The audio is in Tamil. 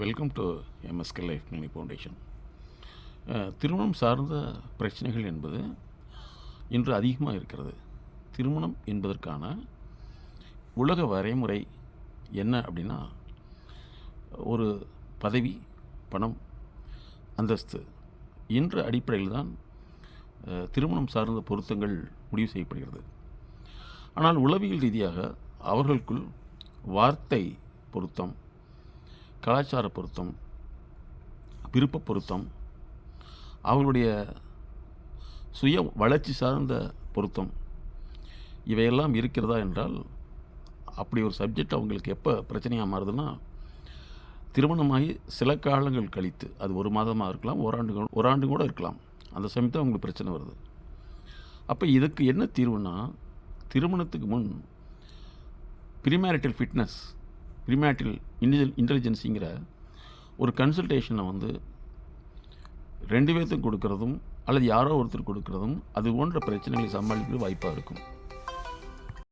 Welcome to MSK life mini foundation திருமணம் சார்ந்த பிரச்சனைகள் என்பது இன்று அதிகமாக இருக்கிறது. திருமணம் என்பதற்கான உலக வரைமுறை என்ன அப்படின்னா ஒரு பதவி பணம் அந்தஸ்து என்ற அடிப்படையில் தான் திருமணம் சார்ந்த பொருத்தங்கள் முடிவு செய்யப்படுகிறது. ஆனால் உளவியல் ரீதியாக அவர்களுக்குள் வார்த்தை பொருத்தம் கலாச்சார பொருத்தம் விருப்ப பொருத்தம் அவர்களுடைய சுய வளர்ச்சி சார்ந்த பொருத்தம் இவையெல்லாம் இருக்கிறதா என்றால் அப்படி ஒரு சப்ஜெக்ட் அவங்களுக்கு எப்போ பிரச்சனையாக மாறுதுன்னா திருமணமாகி சில காலங்கள் கழித்து அது ஒரு மாதமாக இருக்கலாம் ஓராண்டு ஒரு ஆண்டு கூட இருக்கலாம். அந்த சமயத்தில் அவங்களுக்கு பிரச்சனை வருது. அப்போ இதுக்கு என்ன தீர்வுனா திருமணத்துக்கு முன் ப்ரிமேரிட்டல் ஃபிட்னஸ் கிரிமேட்டில் இன்டெல் இன்டெலிஜென்சிங்கிற ஒரு கன்சல்டேஷனை வந்து ரெண்டு பேர்த்துக்கு கொடுக்கறதும் அல்லது யாரோ ஒருத்தர் கொடுக்கறதும் அது போன்ற பிரச்சனைகளை சமாளிக்கிறது வாய்ப்பாக இருக்கும்.